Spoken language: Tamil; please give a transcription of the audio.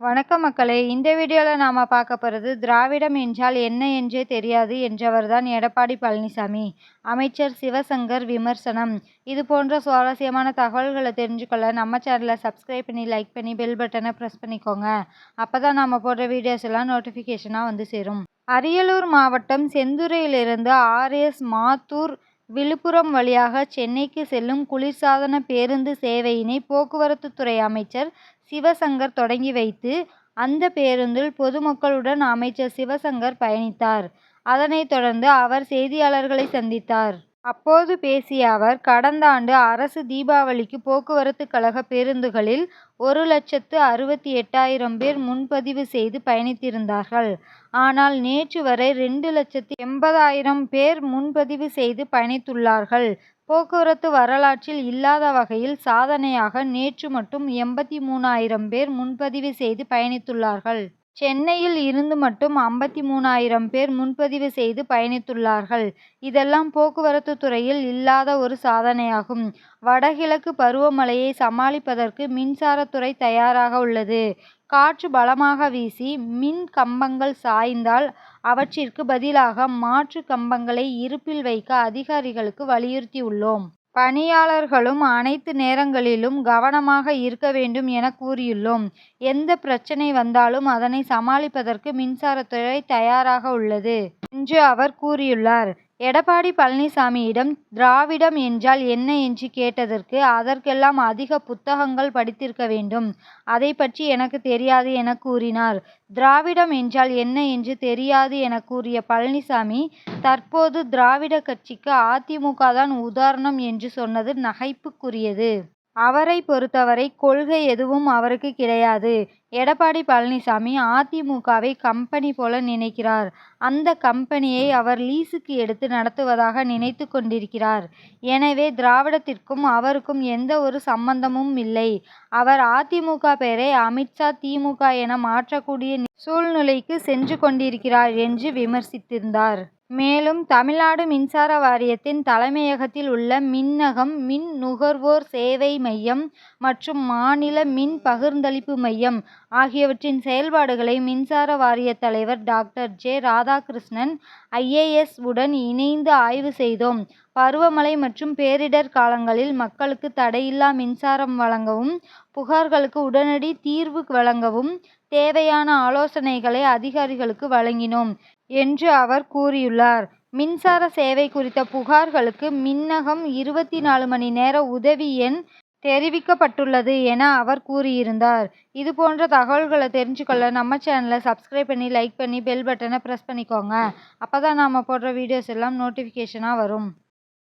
வணக்கம் மக்களே. இந்த வீடியோவில் நாம் பார்க்க போகிறது திராவிடம் என்றால் என்ன என்றே தெரியாது என்றவர்தான் எடப்பாடி பழனிசாமி. அமைச்சர் சிவசங்கர் விமர்சனம். இது போன்ற சுவாரஸ்யமான தகவல்களை தெரிஞ்சுக்கொள்ள நம்ம சேனலை சப்ஸ்கிரைப் பண்ணி லைக் பண்ணி பெல் பட்டனை ப்ரெஸ் பண்ணிக்கோங்க. அப்போ தான் நம்ம போடுற வீடியோஸ் எல்லாம் நோட்டிஃபிகேஷனாக வந்து சேரும். அரியலூர் மாவட்டம் செந்துறையிலிருந்து ஆர்எஸ் மாத்தூர் விழுப்புரம் வழியாக சென்னைக்கு செல்லும் குளிர்சாதன பேருந்து சேவையினை போக்குவரத்துத்துறை அமைச்சர் சிவசங்கர் தொடங்கி வைத்து அந்த பேருந்தில் பொதுமக்களுடன் அமைச்சர் சிவசங்கர் பயணித்தார். அதனைத் தொடர்ந்து அவர் செய்தியாளர்களை சந்தித்தார். அப்போது பேசிய அவர் கடந்த ஆண்டு அரசு தீபாவளிக்கு போக்குவரத்து கழக பேருந்துகளில் ஒரு லட்சத்து அறுபத்தி எட்டாயிரம் பேர் முன்பதிவு செய்து பயணித்திருந்தார்கள். ஆனால் நேற்று வரை ரெண்டு லட்சத்து எண்பதாயிரம் பேர் முன்பதிவு செய்து பயணித்துள்ளார்கள். போக்குவரத்து வரலாற்றில் இல்லாத வகையில் சாதனையாக நேற்று மட்டும் எண்பத்தி மூணாயிரம் பேர் முன்பதிவு செய்து பயணித்துள்ளார்கள். சென்னையில் இருந்து மட்டும் ஐம்பத்தி மூணாயிரம் பேர் முன்பதிவு செய்து பயணித்துள்ளார்கள். இதெல்லாம் போக்குவரத்து துறையில் இல்லாத ஒரு சாதனையாகும். வடகிழக்கு பருவமழையை சமாளிப்பதற்கு மின்சாரத்துறை தயாராக உள்ளது. காற்று பலமாக வீசி மின் கம்பங்கள் சாய்ந்தால் அவற்றிற்கு பதிலாக மாற்று கம்பங்களை இருப்பில் வைக்க அதிகாரிகளுக்கு வலியுறுத்தியுள்ளோம். பணியாளர்களும் அனைத்து நேரங்களிலும் கவனமாக இருக்க வேண்டும் என கூறியுள்ளோம். எந்த பிரச்சனை வந்தாலும் அதனை சமாளிப்பதற்கு மின்சாரத்துறை தயாராக உள்ளது. என்று அவர் கூறியுள்ளார். எடப்பாடி பழனிசாமியிடம் திராவிடம் என்றால் என்ன என்று கேட்டதற்கு அதற்கெல்லாம் அதிக புத்தகங்கள் படித்திருக்க வேண்டும். அதை பற்றி எனக்கு தெரியாது என கூறினார். திராவிடம் என்றால் என்ன என்று தெரியாது என கூறிய பழனிசாமி தற்போது திராவிட கட்சிக்கு அதிமுக தான் உதாரணம் என்று சொன்னது நகைப்புக்குரியது. அவரை பொறுத்தவரை கொள்கை எதுவும் அவருக்கு கிடையாது. எடப்பாடி பழனிசாமி அதிமுகவை கம்பெனி போல நினைக்கிறார். அந்த கம்பெனியை அவர் லீஸுக்கு எடுத்து நடத்துவதாக நினைத்து கொண்டிருக்கிறார். எனவே திராவிடத்திற்கும் அவருக்கும் எந்த ஒரு சம்பந்தமும் இல்லை. அவர் அதிமுக பெயரை அமித்ஷா திமுக என மாற்றக்கூடிய சூழ்நிலைக்கு சென்று கொண்டிருக்கிறார் என்று விமர்சித்திருந்தார். மேலும் தமிழ்நாடு மின்சார வாரியத்தின் தலைமையகத்தில் உள்ள மின்னகம் மின் நுகர்வோர் சேவை மையம் மற்றும் மாநில மின் பகிர்ந்தளிப்பு மையம் ஆகியவற்றின் செயல்பாடுகளை மின்சார வாரிய தலைவர் டாக்டர் ஜே. ராதாகிருஷ்ணன் ஐஏஎஸ் உடன் இணைந்து ஆய்வு செய்தோம். பருவமழை மற்றும் பேரிடர் காலங்களில் மக்களுக்கு தடையில்லா மின்சாரம் வழங்கவும் புகார்களுக்கு உடனடி தீர்வு வழங்கவும் தேவையான ஆலோசனைகளை அதிகாரிகளுக்கு வழங்கினோம். என்று அவர் கூறியுள்ளார். மின்சார சேவை குறித்த புகார்களுக்கு மின்னகம் இருபத்தி நாலு மணி நேர உதவி எண் தெரிவிக்கப்பட்டுள்ளது என அவர் கூறியிருந்தார். இது போன்ற தகவல்களை தெரிஞ்சுக்கொள்ள நம்ம சேனலை சப்ஸ்கிரைப் பண்ணி லைக் பண்ணி பெல் பட்டனை ப்ரெஸ் பண்ணிக்கோங்க. அப்போ தான் நாம் போடுற வீடியோஸ் எல்லாம் நோட்டிஃபிகேஷனாக வரும்.